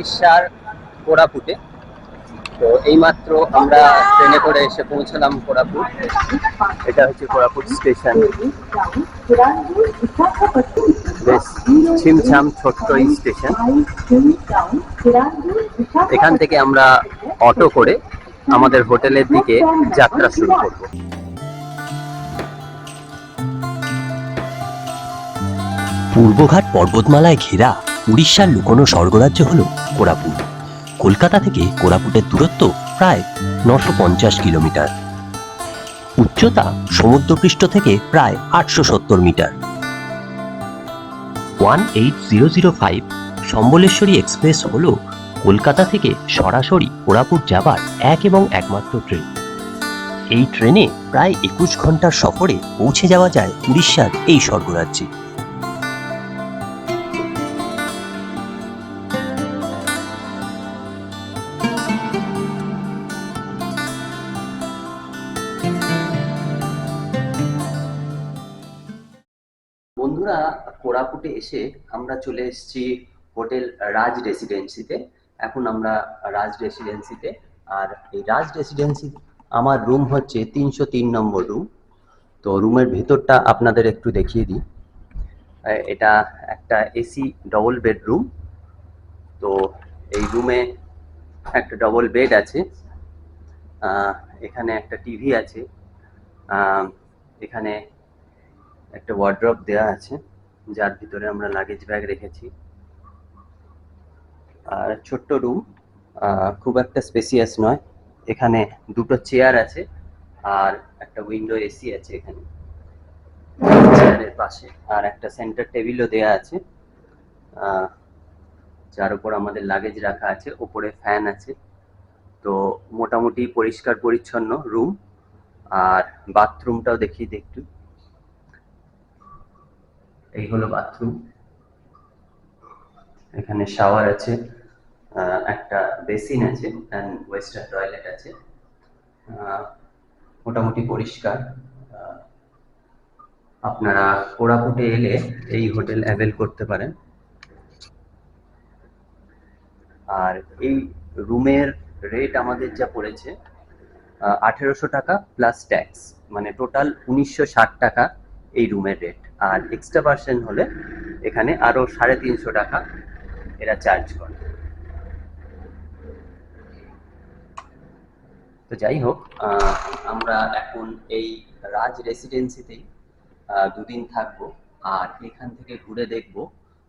উড়িষ্যার কোরাপুটে। তো এইমাত্র আমরা ট্রেনে করে এসে পৌঁছলাম কোরাপুট। এটা হচ্ছে কোরাপুট স্টেশন। বেশ ছিমছাম ছোট্ট এই স্টেশন। এখান থেকে আমরা অটো করে আমাদের হোটেলের দিকে যাত্রা শুরু করব। পূর্বঘাট পর্বতমালায় ঘেরা উড়িষ্যার লুকোনো স্বর্গরাজ্য হল কোরাপুট। কলকাতা থেকে কোরাপুটের দূরত্ব প্রায় নশো পঞ্চাশ কিলোমিটার। উচ্চতা সমুদ্রপৃষ্ঠ থেকে প্রায় আটশো সত্তর metre. One eight zero zero five Sambaleshwari express হল কলকাতা থেকে সরাসরি কোরাপুট যাবার এক এবং একমাত্র ট্রেন। এই ট্রেনে প্রায় একুশ ঘণ্টার সফরে পৌঁছে যাওয়া যায় উড়িষ্যার এই স্বর্গরাজ্যে। কোরাপুটে এসে আমরা চলে এসেছি হোটেল রাজ রেসিডেন্সিতে এখন আমরা রাজ রেসিডেন্সিতে আর এই রাজ রেসিডেন্সি আমার রুম হচ্ছে তিনশো তিন নম্বর রুম তো রুমের ভেতরটা আপনাদের একটু দেখিয়ে দিই। এটা একটা এসি ডবল বেডরুম তো এই রুমে একটা ডবল বেড আছে। এখানে একটা টিভি আছে। এখানে একটা ওয়ার্ড্রপ দেওয়া আছে। যার ভিতরে আমরা লাগেজ ব্যাগ রেখেছি। আর ছোট্ট রুম খুব একটা স্পেসিয়াস নয়। এখানে দুটো চেয়ার আছে আর একটা উইন্ডো এসি আছে এখানে। চেয়ারের পাশে। আর একটা সেন্টার টেবিলও দেওয়া আছে। যার উপর আমাদের লাগেজ রাখা আছে। ওপরে ফ্যান আছে। তো মোটামুটি পরিষ্কার পরিচ্ছন্ন রুম আর বাথরুমটাও দিই একটু এই হলো বাথরুম এখানে শাওয়ার আছে একটা বেসিন আছে অ্যান্ড ওয়েস্টার্ন টয়লেট আছে। মোটামুটি পরিষ্কার। আপনারা কোরাপুটে এলে এই হোটেল অ্যাভেল করতে পারেন। আর এই রুমের রেট আমাদের যা পড়েছে আঠেরোশো টাকা প্লাস ট্যাক্স মানে টোটাল উনিশশো ষাট টাকা এই রুমের রেট আর এক্সট্রা পার্সেন্ট হলে এখানে আরও সাড়ে তিনশো টাকা এরা চার্জ করে। তো যাই হোক আমরা এখন এই রাজ রেসিডেন্সিতেই দুদিন থাকব আর এখান থেকে ঘুরে দেখব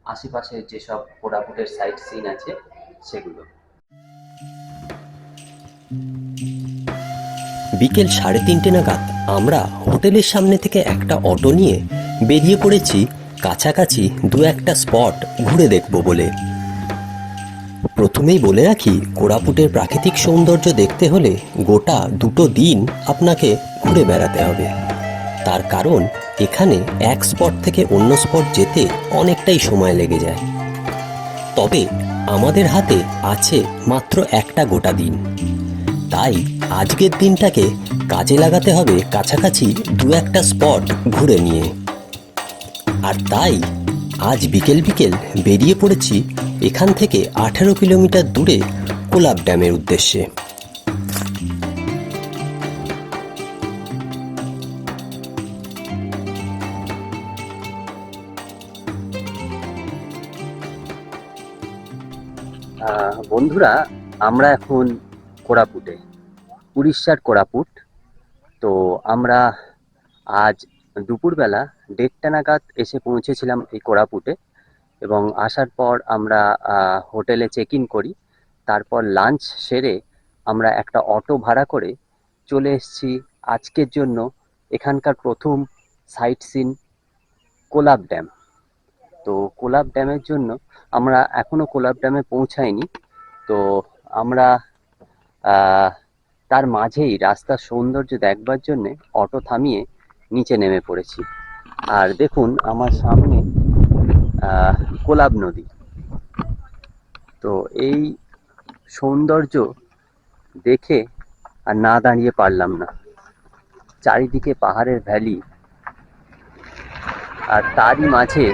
আশেপাশে যেসব কোরাপুটের সাইট সিন আছে সেগুলো। বিকেল সাড়ে তিনটে নাগাদ আমরা হোটেলের সামনে থেকে একটা অটো নিয়ে বেরিয়ে পড়েছি, কাছাকাছি দু একটা স্পট ঘুরে দেখব বলে। প্রথমেই বলে রাখি, কোরাপুটের প্রাকৃতিক সৌন্দর্য দেখতে হলে গোটা দুটো দিন আপনাকে ঘুরে বেড়াতে হবে। তার কারণ, এখানে এক স্পট থেকে অন্য স্পট যেতে অনেকটাই সময় লেগে যায়। তবে আমাদের হাতে আছে মাত্র একটা গোটা দিন। তাই আজকের দিনটাকে কাজে লাগাতে হবে কাছাকাছি দু একটা স্পট ঘুরে নিয়ে। আর তাই আজ বিকেল বিকেল বেরিয়ে পড়েছি এখান থেকে আঠেরো কিলোমিটার দূরে কোলাব ড্যামের উদ্দেশ্যে। বন্ধুরা, আমরা এখন কোরাপুটে, উড়িষ্যার কোরাপুট। তো আমরা আজ দুপুরবেলা দেড়টা নাগাদ এসে পৌঁছেছিলাম এই কোরাপুটে এবং আসার পর আমরা হোটেলে চেক ইন করি। তারপর লাঞ্চ সেরে আমরা একটা অটো ভাড়া করে চলে এসেছি আজকের জন্য এখানকার প্রথম সাইট সিন কোলাব ড্যাম তো কোলাব ড্যামের জন্য আমরা এখনও কোলাব ড্যামে পৌঁছাইনি। তো আমরা তার মাঝেই রাস্তার সৌন্দর্য দেখবার জন্য অটো থামিয়ে নিচে নেমে পড়েছি। আর দেখুন, আমার সামনে কোলাব নদী। তো এই সৌন্দর্য দেখে আর না দাঁড়িয়ে পারলাম না। চারিদিকে পাহাড়ের ভ্যালি। আর তারই মাঝে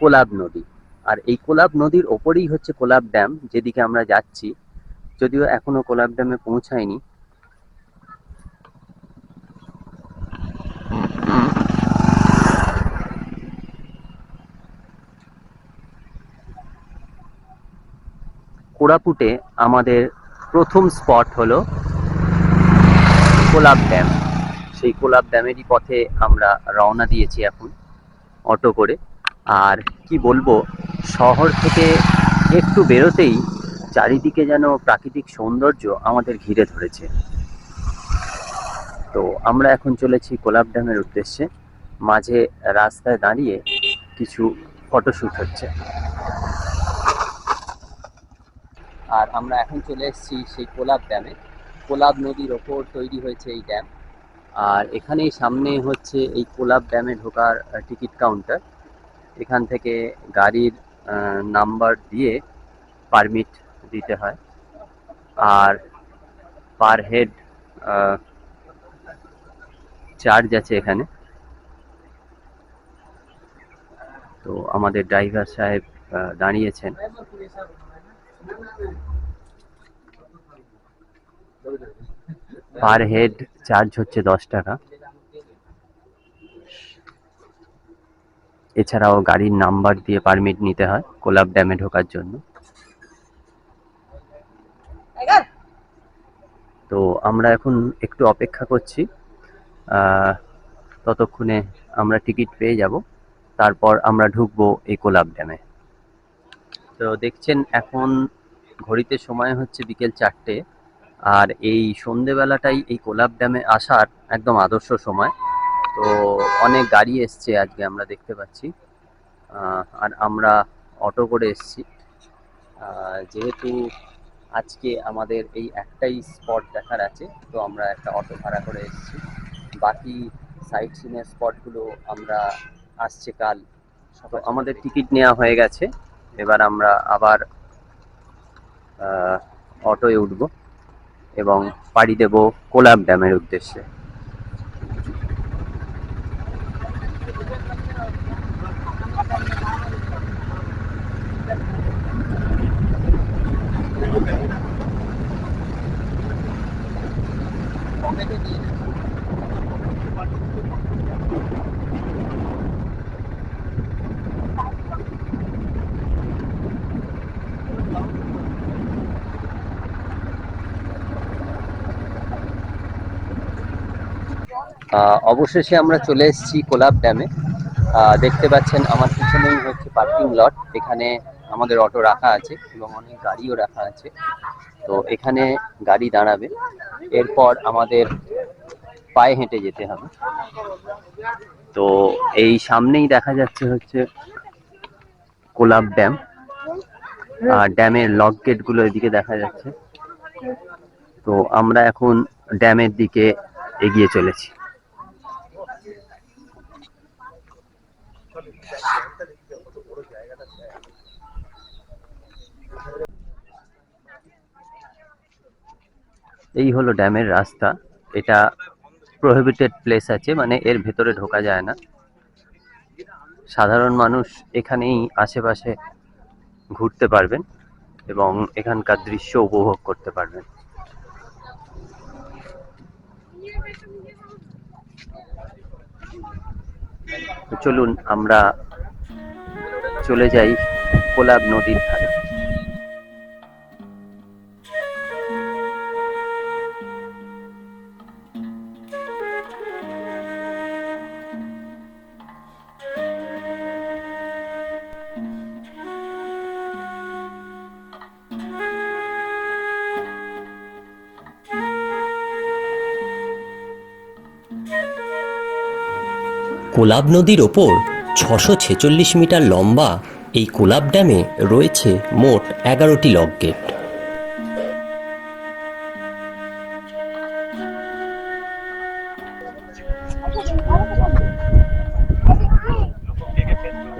কোলাব নদী। আর এই কোলাব নদীর ওপরেই হচ্ছে কোলাব ড্যাম, যেদিকে আমরা যাচ্ছি। যদিও এখনও কোলাব ড্যামে পৌঁছায়নি। কোরাপুটে আমাদের প্রথম স্পট হলো কোলাব ড্যাম। সেই কোলাব ড্যামেরই পথে আমরা রওনা দিয়েছি এখন অটো করে। আর কি বলব, শহর থেকে একটু বেরোতেই চারিদিকে যেন প্রাকৃতিক সৌন্দর্য আমাদের ঘিরে ধরেছে। তো আমরা এখন চলেছি কোলাব ড্যামের উদ্দেশ্যে। মাঝে রাস্তায় দাঁড়িয়ে কিছু ফটোশ্যুট হচ্ছে। আর আমরা এখন চলে এসেছি সেই কোলাপ ড্যামে কোলাপ নদীর ওপর তৈরি হয়েছে এই ড্যাম। আর এখানেই সামনে হচ্ছে এই কোলাপ ড্যামে ঢোকার টিকিট কাউন্টার। এখান থেকে গাড়ির নাম্বার দিয়ে পারমিট দিতে হয়। আর পার হেড চার্জ আছে এখানে। তো আমাদের ড্রাইভার সাহেব দাঁড়িয়েছেন। পার হেড চার্জ হচ্ছে দশ টাকা। এছাড়াও গাড়ির নাম্বার দিয়ে পারমিট নিতে হয় কোলাব ড্যামে ঢোকার জন্য। তো আমরা এখন একটু অপেক্ষা করছি। ততক্ষণে আমরা টিকিট পেয়ে যাব। তারপর আমরা ঢুকবো এই কোলাব ড্যামে। তো দেখছেন, এখন ঘড়িতে সময় হচ্ছে বিকেল চারটে। আর এই সন্ধেবেলাটাই এই কোলাব ড্যামে আসার একদম আদর্শ সময়। তো অনেক গাড়ি এসছে আজকে আমরা দেখতে পাচ্ছি। আর আমরা অটো করে এসছি। যেহেতু আজকে আমাদের এই একটাই স্পট দেখার আছে, তো আমরা একটা অটো ভাড়া করে এসেছি। বাকি সাইট সিনের স্পটগুলো আমরা আসছে কাল। তো আমাদের টিকিট নেওয়া হয়ে গেছে, এবার আমরা আবার অটোয় উঠব এবং পাড়ি দেব কোলাব ড্যামের উদ্দেশ্যে। অবশেষে আমরা চলে এসেছি কোলাব ড্যামে। দেখতে পাচ্ছেন আমার পিছনেই হচ্ছে পার্কিং লট। এখানে আমাদের অটো রাখা আছে এবং অনেক গাড়িও রাখা আছে। তো এখানে গাড়ি দাঁড়াবে। এরপর আমাদের পায়ে হেঁটে যেতে হবে। তো এই সামনেই দেখা যাচ্ছে হচ্ছে কোলাব ড্যাম। আর ড্যামের লক গেটগুলো এদিকে দেখা যাচ্ছে। তো আমরা এখন ড্যামের দিকে এগিয়ে চলেছি। এই হলো ড্যামের রাস্তা। এটা প্রহিবিটেড প্লেস আছে মানে এর ভেতরে ঢোকা যায় না। সাধারণ মানুষ এখানেই আশেপাশে ঘুরতে পারবেন এবং এখানকার দৃশ্য উপভোগ করতে পারবেন। চলুন আমরা চলে যাই কোলাব নদীর ধারে। কোলাব নদীর ওপর ছশো ছেচল্লিশ মিটার লম্বা এই কোলাব ড্যামে রয়েছে মোট এগারোটি লক গেট।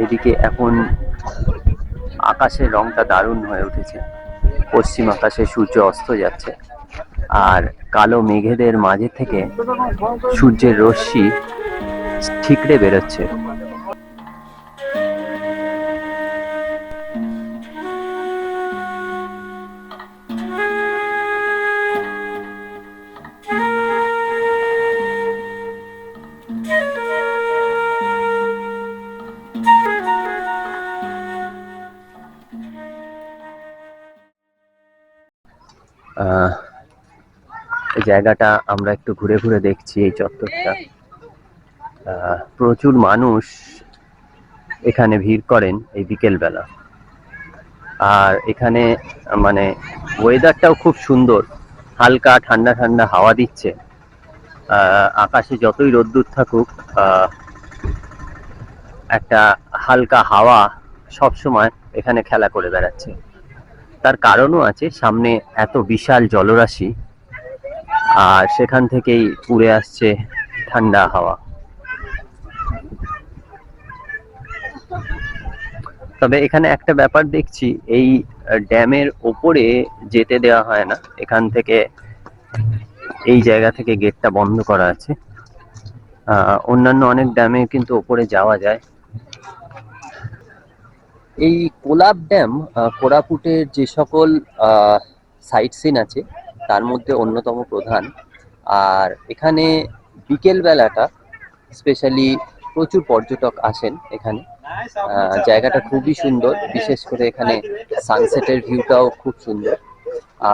এদিকে এখন আকাশের রংটা দারুণ হয়ে উঠেছে। পশ্চিম আকাশে সূর্য অস্ত যাচ্ছে। আর কালো মেঘেদের মাঝে থেকে সূর্যের রশ্মি ঠিকড়ে বেরোচ্ছে। জায়গাটা আমরা একটু ঘুরে ঘুরে দেখছি এই চত্বরটা। প্রচুর মানুষ এখানে ভিড় করেন এই বিকেলবেলা। আর এখানে মানে ওয়েদারটাও খুব সুন্দর। হালকা ঠান্ডা ঠান্ডা হাওয়া দিচ্ছে। আকাশে যতই রোদ্দুর থাকুক একটা হালকা হাওয়া সব সময় এখানে খেলা করে বেড়াচ্ছে। তার কারণও আছে, সামনে এত বিশাল জলরাশি, আর সেখান থেকেই উড়ে আসছে ঠান্ডা হাওয়া। তবে এখানে একটা ব্যাপার দেখছি, এই ড্যামের ওপরে যেতে দেওয়া হয় না। এখান থেকে, এই জায়গা থেকে গেটটা বন্ধ করা আছে। অন্যান্য অনেক ড্যামে কিন্তু ওপরে যাওয়া যায়। এই কোলাপ ড্যাম কোরাপুটের যে সকল সাইট সিন আছে, তার মধ্যে অন্যতম প্রধান। আর এখানে বিকেল বেলাটা স্পেশালি প্রচুর পর্যটক আসেন এখানে। জায়গাটা খুবই সুন্দর বিশেষ করে এখানে সানসেটের ভিউটাও খুব সুন্দর।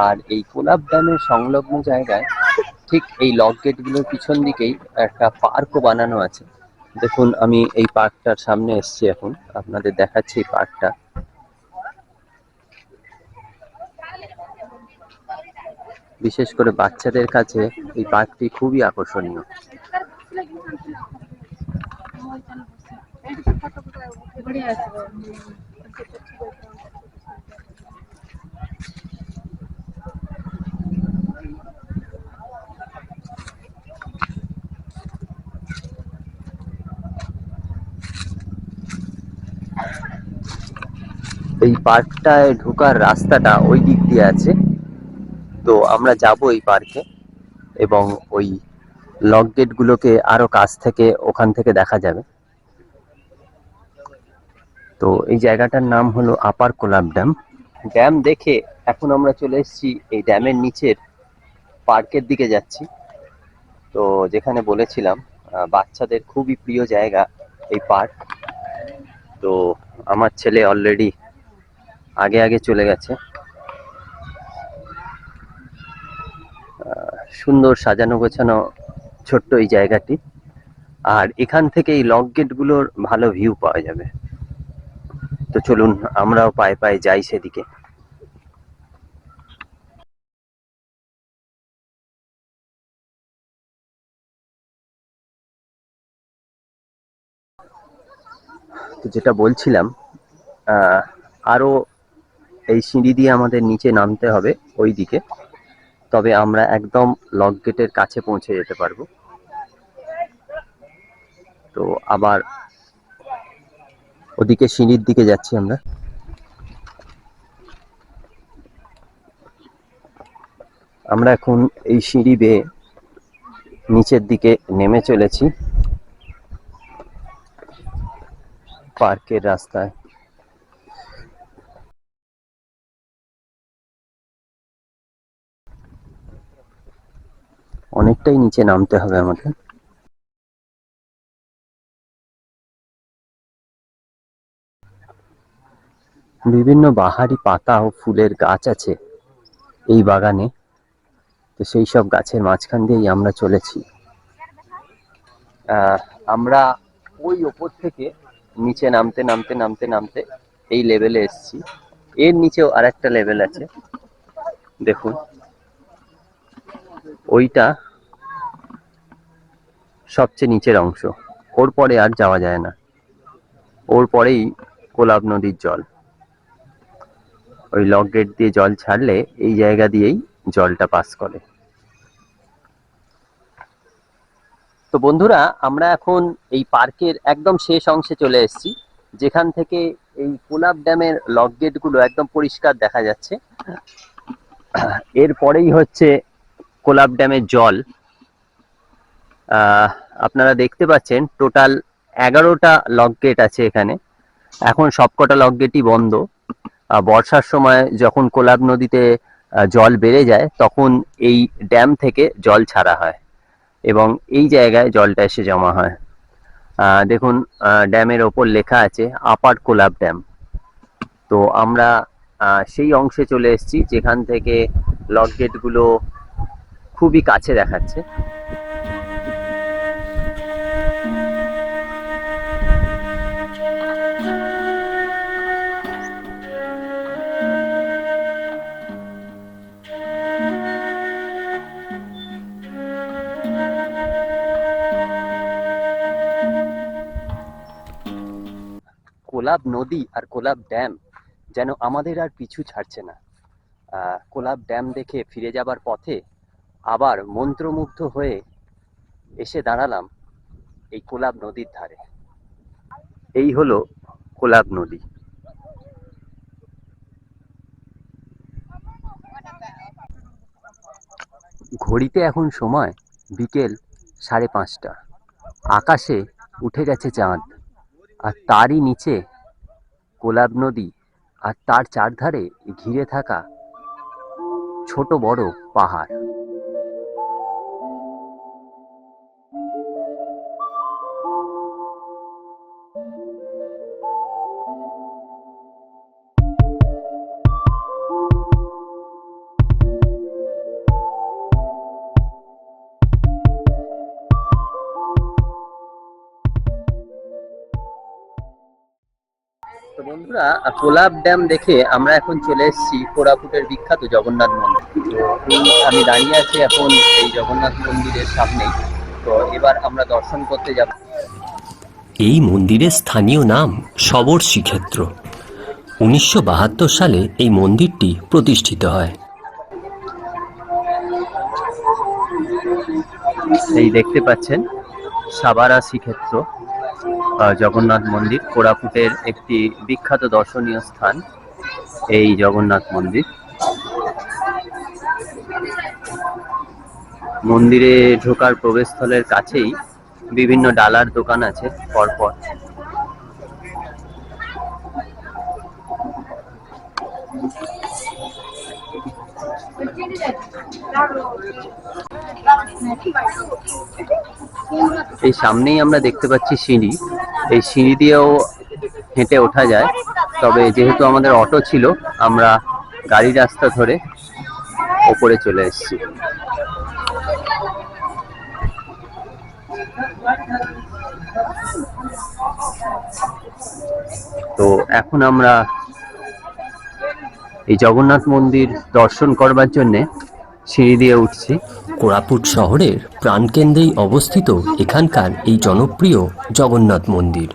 আর এই কোলাব ড্যামের সংলগ্ন জায়গায় ঠিক এই লক গেটগুলোর পিছন দিকেই একটা পার্কও বানানো আছে। দেখুন আমি এই পার্কটার সামনে এসেছি এখন আপনাদের দেখাচ্ছি এই পার্কটা বিশেষ করে বাচ্চাদের কাছে এই পার্কটি খুবই আকর্ষণীয়। এই পার্কটায় ঢোকার রাস্তাটা ওই দিক দিয়ে আছে। তো আমরা যাব এই পার্কে এবং ওই লক গেটগুলোকে আরও কাছ থেকে, ওখান থেকে দেখা যাবে। তো এই জায়গাটার নাম হলো আপার কোলাব ড্যাম। ড্যাম দেখে এখন আমরা চলে এসেছি এই ড্যামের নিচের পার্কের দিকে যাচ্ছি। তো যেখানে বলেছিলাম বাচ্চাদের খুবই প্রিয় জায়গা এই পার্ক। তো আমার ছেলে অলরেডি আগে আগে চলে গেছে। সুন্দর সাজানো গোছানো ছোট্ট এই জায়গাটি। আর এখান থেকে এই লক গেটগুলোর ভালো ভিউ পাওয়া যাবে। তো চলুন আমরাও পায়ে পায়ে যাই সেদিকে। তো যেটা বলছিলাম আহ, আরও এই সিঁড়ি দিয়ে আমাদের নিচে নামতে হবে ওই দিকে তবে আমরা একদম লক গেটের কাছে পৌঁছে যেতে পারব। তো আবার ওদিকে সিঁড়ির দিকে যাচ্ছি আমরা। আমরা এখন এই সিঁড়ি বেয়ে নিচের দিকে নেমে চলেছি। পার্কের রাস্তায়। অনেকটাই নিচে নামতে হবে আমাদের বিভিন্ন বাহারি পাতা ও ফুলের গাছ আছে এই বাগানে। তো সেই সব গাছের মাঝখান দিয়েই আমরা চলেছি। আমরা ওই ওপর থেকে নিচে নামতে নামতে নামতে নামতে এই লেভেলে এসেছি। এর নিচেও আর একটা লেভেল আছে। দেখুন। ওইটা সবচেয়ে নিচের অংশ। ওর পরে আর যাওয়া যায় না। ওর পরেই কোলাব নদীর জল। ওই লক গেট দিয়ে জল ছাড়লে এই জায়গা দিয়েই জলটা পাস করে। তো বন্ধুরা, আমরা এখন এই পার্কের একদম শেষ অংশে চলে এসেছি, যেখান থেকে এই কোলাপ ড্যামের লক গেটগুলো একদম পরিষ্কার দেখা যাচ্ছে। এরপরেই হচ্ছে কোলাপ ড্যামের জল। আপনারা দেখতে পাচ্ছেন টোটাল এগারোটা লক গেট আছে এখানে। এখন সবকটা লক গেটই বন্ধ। বর্ষার সময় যখন কোলাব নদীতে জল বেড়ে যায়, তখন এই ড্যাম থেকে জল ছাড়া হয় এবং এই জায়গায় জলটা এসে জমা হয়। দেখুন ড্যামের ওপর লেখা আছে আপার কোলাব ড্যাম। তো আমরা সেই অংশে চলে এসেছি যেখান থেকে লক গেটগুলো খুবই কাছে দেখাচ্ছে। কোলাব নদী আর কোলাব ড্যাম যেন আমাদের আর পিছু ছাড়ছে না। কোলাব ড্যাম দেখে ফিরে যাবার পথে আবার মন্ত্রমুগ্ধ হয়ে এসে দাঁড়ালাম এই কোলাব নদীর ধারে। এই হলো কোলাব নদী। ঘড়িতে এখন সময় বিকেল সাড়ে পাঁচটা। আকাশে উঠে গেছে চাঁদ আর তারই নিচে কোলাব নদী আর তার চারধারে ঘিরে থাকা ছোট বড় পাহাড়। বন্ধুরা কোলাব ড্যাম দেখে আমরা এখন চলে এসেছি কোরাপুটের বিখ্যাত জগন্নাথ মন্দির। তো আমি দাঁড়িয়ে আছি এখন এই জগন্নাথ মন্দিরের সামনেই। তো এবার আমরা দর্শন করতে যাব। এই মন্দিরের স্থানীয় নাম সবর শ্রীক্ষেত্র উনিশশো বাহাত্তর সালে এই মন্দিরটি প্রতিষ্ঠিত হয়। এই দেখতে পাচ্ছেন সাবারা শ্রীক্ষেত্র জগন্নাথ মন্দির, কোরাপুটের একটি বিখ্যাত দর্শনীয় স্থান এই জগন্নাথ মন্দির। মন্দিরে ঢোকার প্রবেশস্থলের কাছেই বিভিন্ন ডালার দোকান আছে পরপর। এই সামনেই আমরা দেখতে পাচ্ছি সিঁড়ি। এই সিঁড়ি দিয়েও হেঁটে ওঠা যায়। তবে যেহেতু আমাদের অটো ছিল, আমরা গাড়ি রাস্তা ধরে ওপরে চলে এসেছি। তো এখন আমরা এই জগন্নাথ মন্দির দর্শন করবার জন্যে সিঁড়ি দিয়ে উঠছি। কোরাপুট শহরের প্রাণকেন্দ্রেই অবস্থিত এখানকার এই জনপ্রিয় জগন্নাথ মন্দির।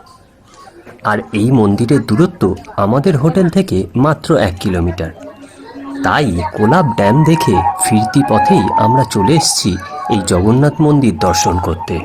আর এই মন্দিরের দূরত্ব আমাদের হোটেল থেকে মাত্র এক কিলোমিটার। তাই কোলাপ ড্যাম দেখে ফিরতি পথেই আমরা চলে এসেছি এই জগন্নাথ মন্দির দর্শন করতে।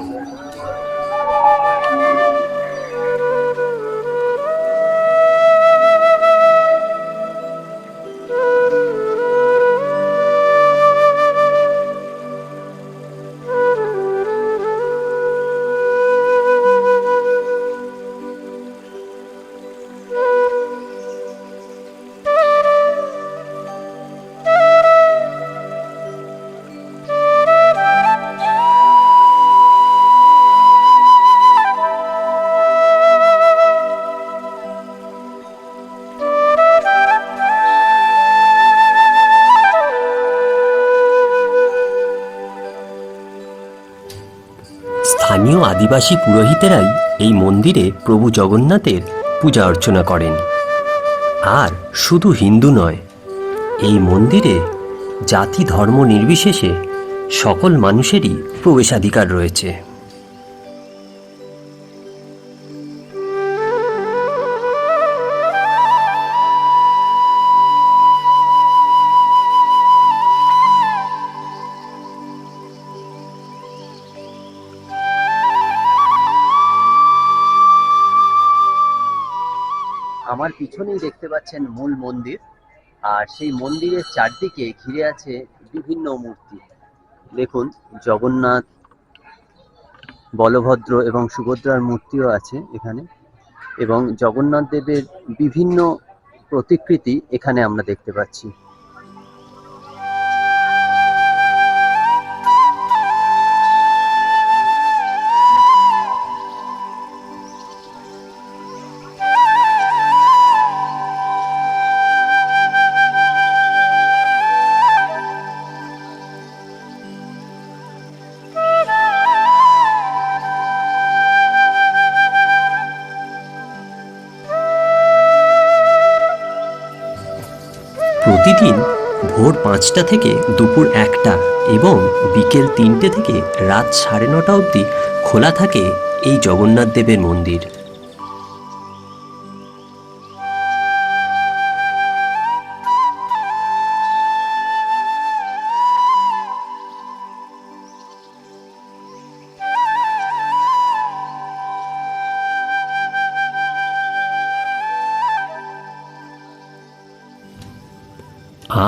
আদিবাসী পুরোহিতেরাই এই মন্দিরে প্রভু জগন্নাথের পূজা অর্চনা করেন। আর শুধু হিন্দু নয়, এই মন্দিরে জাতি ধর্ম নির্বিশেষে সকল মানুষেরই প্রবেশাধিকার রয়েছে। পিছনেই দেখতে পাচ্ছেন মূল মন্দির। আর সেই মন্দিরের চারদিকে ঘিরে আছে বিভিন্ন মূর্তি। দেখুন, জগন্নাথ, বলভদ্র এবং সুভদ্রার মূর্তিও আছে এখানে। এবং জগন্নাথ দেবের বিভিন্ন প্রতিকৃতি এখানে আমরা দেখতে পাচ্ছি। প্রতিদিন ভোর পাঁচটা থেকে দুপুর একটা এবং বিকেল তিনটে থেকে রাত সাড়ে নটা অবধি খোলা থাকে এই জগন্নাথ দেবের মন্দির।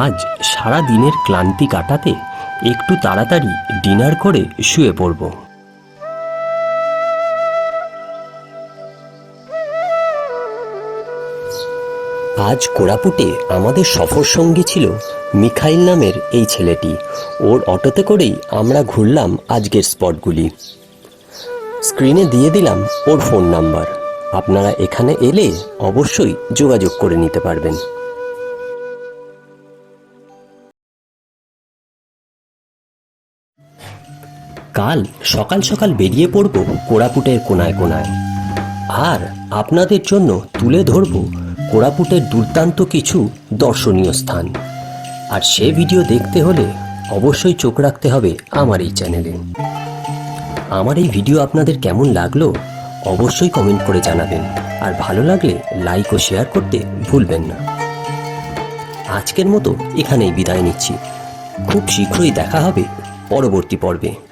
আজ সারা দিনের ক্লান্তি কাটাতে একটু তাড়াতাড়ি ডিনার করে শুয়ে পড়ব। আজ কোরাপুটে আমাদের সফর সঙ্গী ছিল মিখাইল নামের এই ছেলেটি। ওর অটোতে করেই আমরা ঘুরলাম আজকের স্পটগুলি। স্ক্রিনে দিয়ে দিলাম ওর ফোন নাম্বার। আপনারা এখানে এলে অবশ্যই যোগাযোগ করে নিতে পারবেন। কাল সকাল সকাল বেরিয়ে পড়ব কোরাপুটের কোনায় কোনায়। আর আপনাদের জন্য তুলে ধরব কোরাপুটের দুর্দান্ত কিছু দর্শনীয় স্থান। আর সে ভিডিও দেখতে হলে অবশ্যই চোখ রাখতে হবে আমার এই চ্যানেলে। আমার এই ভিডিও আপনাদের কেমন লাগল অবশ্যই কমেন্ট করে জানাবেন। আর ভালো লাগলে লাইক ও শেয়ার করতে ভুলবেন না। আজকের মতো এখানেই বিদায় নিচ্ছি। খুব শীঘ্রই দেখা হবে পরবর্তী পর্বে।